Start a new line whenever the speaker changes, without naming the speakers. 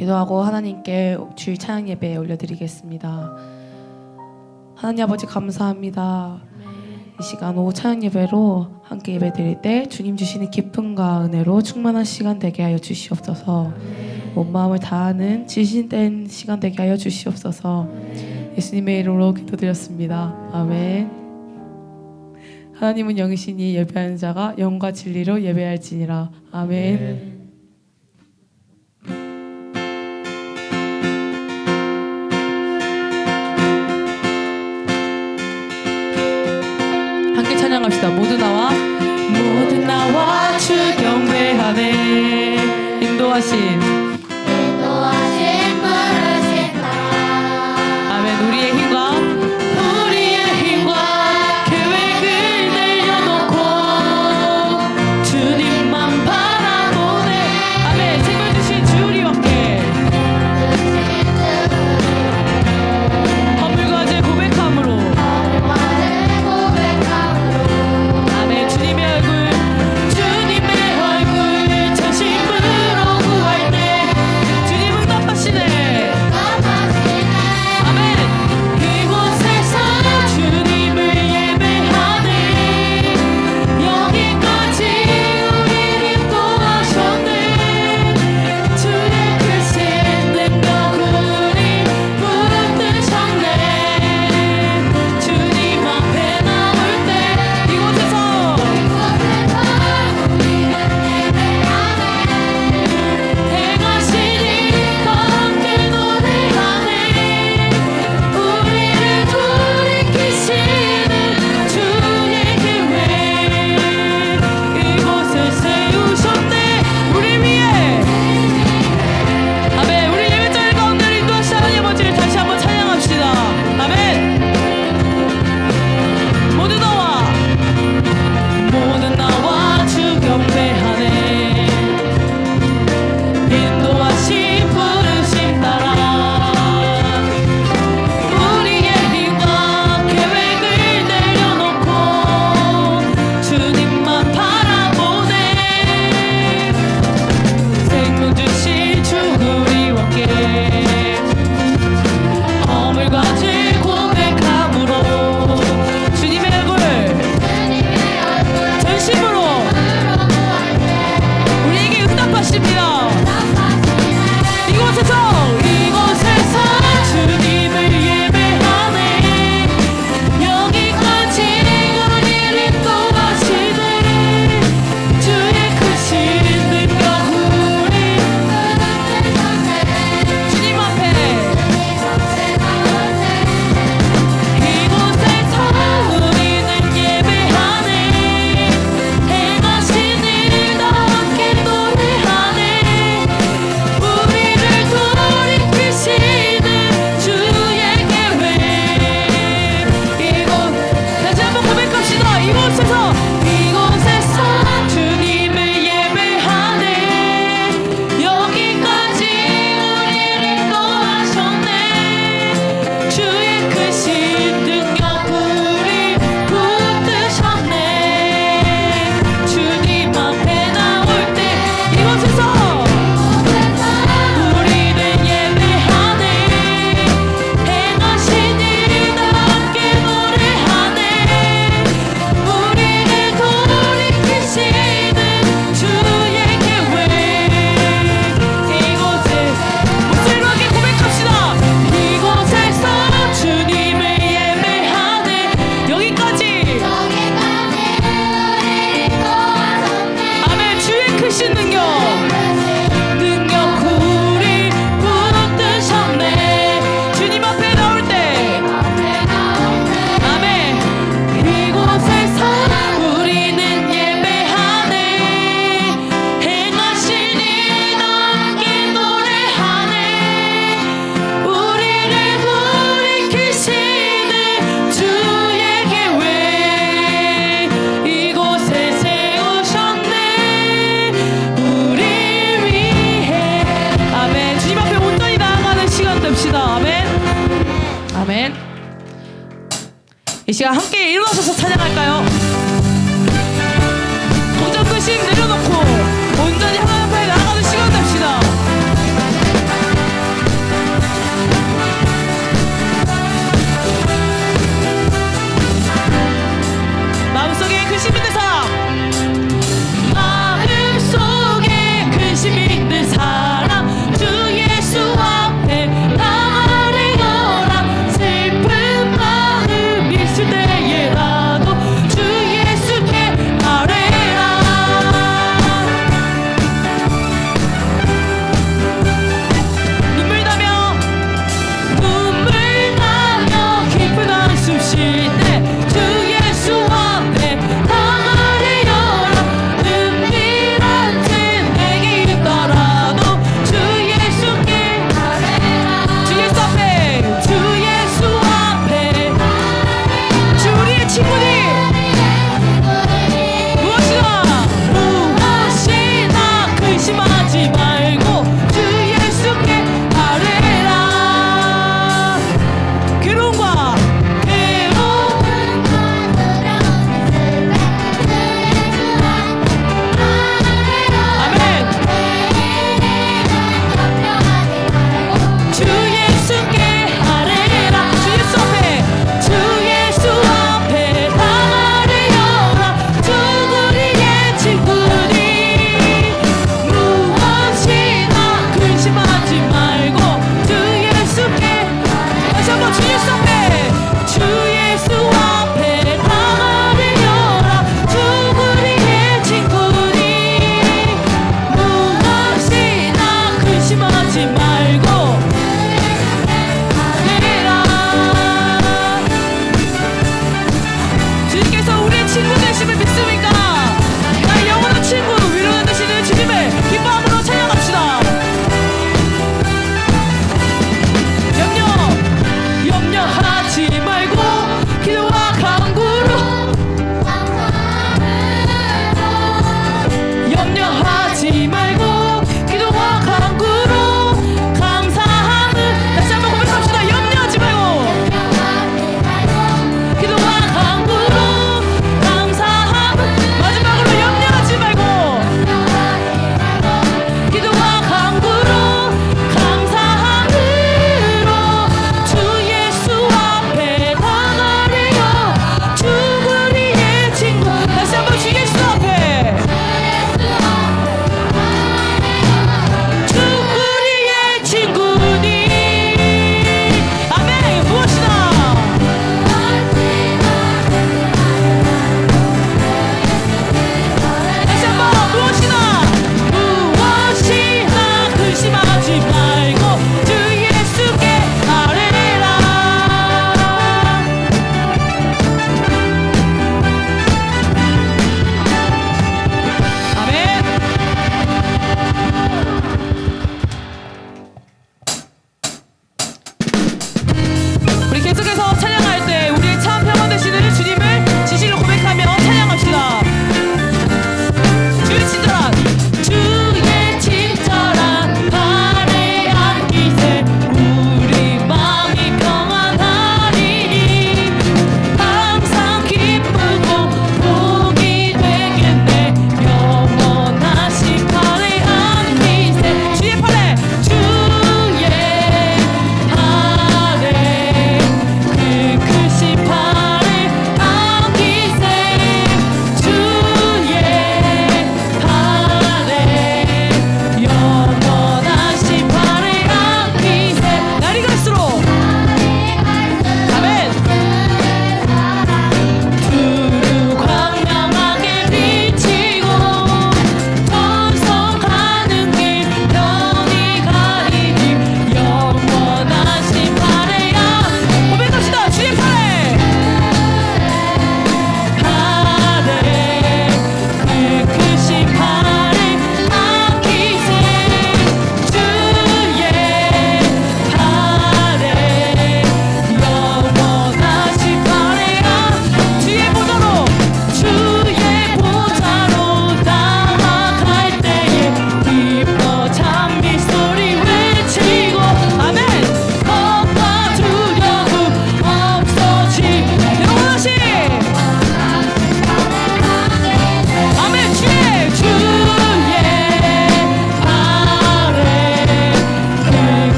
기도하고 하나님께 주일 찬양 예배 올려드리겠습니다. 하나님 아버지 감사합니다. 이 시간 오후 찬양 예배로 함께 예배 드릴 때 주님 주시는 기쁨과 은혜로 충만한 시간 되게 하여 주시옵소서. 온 마음을 다하는 지신된 시간 되게 하여 주시옵소서. 예수님의 이름으로 기도드렸습니다. 아멘. 하나님은 영이시니 예배하는 자가 영과 진리로 예배할지니라. 아멘.
hoje.
아멘. 이 시간 함께 일어서서 찬양할까요? 도전 끝신 내려놓고